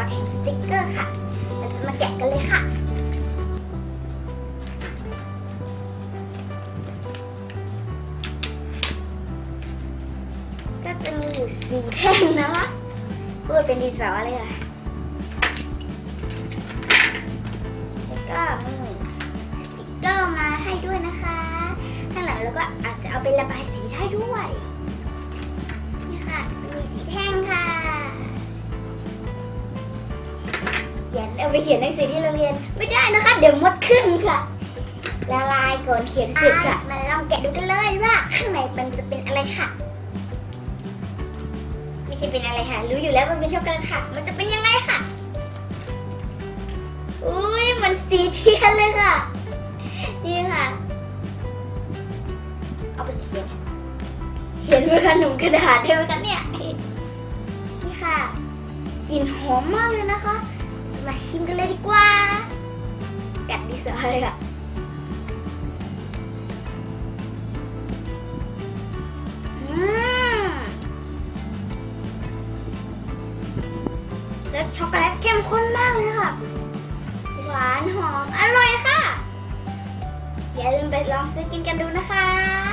อตแห่งสติกเกอร์ค่ะ เราจะมาแกะกันเลยค่ะ ก็จะมีอยู่สีแท่งนะคะพูดเป็นดีสอเลยค่ะแล้วก็มีสติกเกอร์มาให้ด้วยนะคะ ข้างหลังเราก็อาจจะเอาไประบายสีได้ด้วย ไปเขียนหนังสือที่โรงเรียนไม่ได้นะคะเดี๋ยวมดขึ้นค่ะ ละลายก่อนเขียนเสร็จค่ะมาลองแกะดูกันเลยว่าข้างในมันจะเป็นอะไรค่ะ ไม่ใช่เป็นอะไรค่ะ รู้อยู่แล้วมันเป็นช็อกโกแลตค่ะ มันจะเป็นยังไงค่ะ อุ้ยมันสีเทียนเลยค่ะ นี่ค่ะ เอาไปเขียน เขียนบนขนมกระดาษได้ไหมคะเนี่ย นี่ค่ะกลิ่นหอมมากเลยนะคะ สอเลยค่ะอืมแล้วช็อกโกแลตเข้มข้นมากเลยค่ะ หวานหอม อร่อยค่ะ อย่าลืมไปลองซื้อกินกันดูนะคะ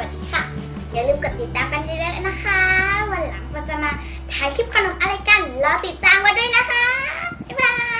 วัสดีค่ะ อย่าลืมกดติดตามกันเยอะๆนะคะ วันหลังเราจะมาถ่ายคลิปขนมอะไรกัน รอติดตามกันด้วยนะคะ บ๊ายบาย